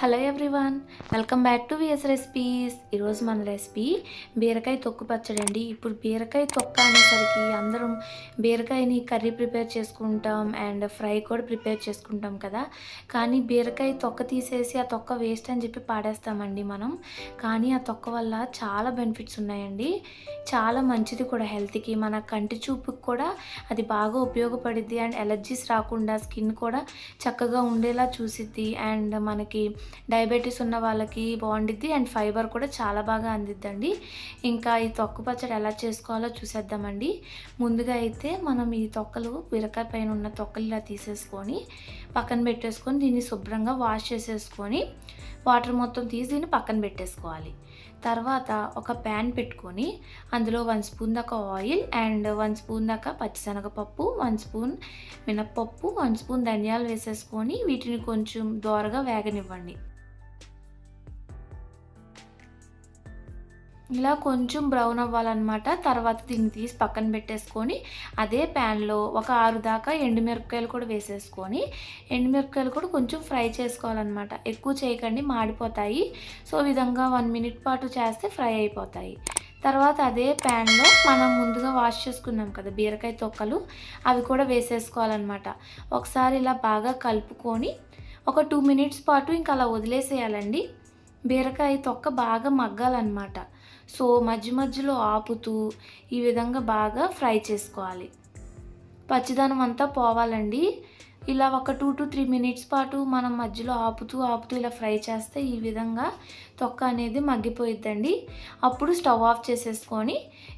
Hello everyone welcome back to V S recipes. ఈరోజు మన recipe బీరకాయ తొక్కు పచ్చడి అండి. ఇప్పుడు బీరకాయ తొక్క అనేసరికి అందరం బీరకాయని కర్రీ ప్రిపేర్ చేసుకుంటాం అండ్ ఫ్రై కూడా ప్రిపేర్ చేసుకుంటాం కదా. కానీ బీరకాయ తొక్క తీసేసి ఆ తొక్క వేస్ట్ అని చెప్పి పాడేస్తామండి మనం. కానీ ఆ తొక్క వల్ల చాలా బెనిఫిట్స్ ఉన్నాయండి. చాలా మంచిది కూడా హెల్త్కి. మన కంటి చూపుకి కూడా అది బాగా ఉపయోగపడిద్ది అండ్ ఎలర్జీస్ రాకుండా స్కిన్ కూడా చక్కగా ఉండేలా చూసిద్ది. అండ్ మనకి డయాబెటీస్ ఉన్న వాళ్ళకి బాగుండిద్ది అండ్ ఫైబర్ కూడా చాలా బాగా అందిద్దండి. ఇంకా ఈ తొక్కు పచ్చడి ఎలా చేసుకోవాలో చూసేద్దామండి. ముందుగా అయితే మనం ఈ తొక్కలు బీరకాయ పైన ఉన్న తొక్కలు ఇలా తీసేసుకొని పక్కన పెట్టేసుకొని దీన్ని శుభ్రంగా వాష్ చేసేసుకొని వాటర్ మొత్తం తీసి దీన్ని పక్కన పెట్టేసుకోవాలి. తర్వాత ఒక ప్యాన్ పెట్టుకొని అందులో వన్ స్పూన్ దాకా ఆయిల్ అండ్ వన్ స్పూన్ దాకా పచ్చిశనగపప్పు వన్ స్పూన్ మినప్పప్పు వన్ స్పూన్ ధనియాలు వేసేసుకొని వీటిని కొంచెం దోరగా వేగనివ్వండి. ఇలా కొంచెం బ్రౌన్ అవ్వాలన్నమాట. తర్వాత దీన్ని తీసి పక్కన పెట్టేసుకొని అదే ప్యాన్లో ఒక ఆరు దాకా ఎండుమిరపకాయలు కూడా వేసేసుకొని ఎండుమిరపకాయలు కూడా కొంచెం ఫ్రై చేసుకోవాలన్నమాట. ఎక్కువ చేయకండి మాడిపోతాయి. సో విధంగా వన్ మినిట్ పాటు చేస్తే ఫ్రై అయిపోతాయి. తర్వాత అదే ప్యాన్లో మనం ముందుగా వాష్ చేసుకున్నాం కదా బీరకాయ తొక్కలు అవి కూడా వేసేసుకోవాలన్నమాట. ఒకసారి ఇలా బాగా కలుపుకొని ఒక టూ మినిట్స్ పాటు ఇంకా అలా వదిలేసేయాలండి. బీరకాయ తొక్క బాగా మగ్గాలన్నమాట. సో మధ్య మధ్యలో ఆపుతూ ఈ విధంగా బాగా ఫ్రై చేసుకోవాలి. పచ్చిదనం అంతా పోవాలండి. ఇలా ఒక టూ టు త్రీ మినిట్స్ పాటు మనం మధ్యలో ఆపుతూ ఆపుతూ ఇలా ఫ్రై చేస్తే ఈ విధంగా తొక్క అనేది మగ్గిపోయిద్దండి. అప్పుడు స్టవ్ ఆఫ్ చేసేసుకొని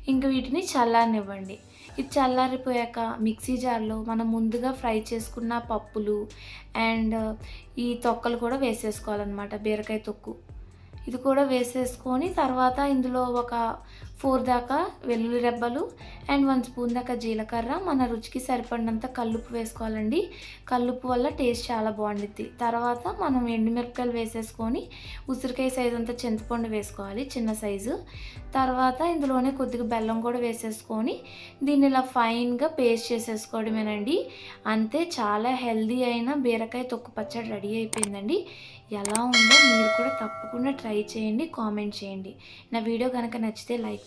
ఇంక వీటిని చల్లారనివ్వండి. ఇది చల్లారిపోయాక మిక్సీ జార్లో మనం ముందుగా ఫ్రై చేసుకున్న పప్పులు అండ్ ఈ తొక్కలు కూడా వేసేసుకోవాలన్నమాట బీరకాయ తొక్కు. ఇది కూడా వేసేసుకొని తర్వాత ఇందులో ఒక ఫోర్ దాకా వెల్లుల్లి రెబ్బలు అండ్ వన్ స్పూన్ దాకా జీలకర్ర. మన రుచికి సరిపడినంత కల్లుపు వేసుకోవాలండి. కల్లుపు వల్ల టేస్ట్ చాలా బాగుండుద్ది. తర్వాత మనం ఎండుమిరపకాయలు వేసేసుకొని ఉసిరికాయ సైజు అంతా చింతపండు వేసుకోవాలి చిన్న సైజు తర్వాత ఇందులోనే కొద్దిగా బెల్లం కూడా వేసేసుకొని దీన్ని ఇలా ఫైన్గా పేస్ట్ చేసేసుకోవడమేనండి. అంతే చాలా హెల్దీ అయిన బీరకాయ తొక్కు పచ్చడి రెడీ అయిపోయిందండి. ఎలా ఉందో మీరు కూడా తప్పకుండా ట్రై చేయండి కామెంట్ చేయండి. నా వీడియో కనుక నచ్చితే లైక్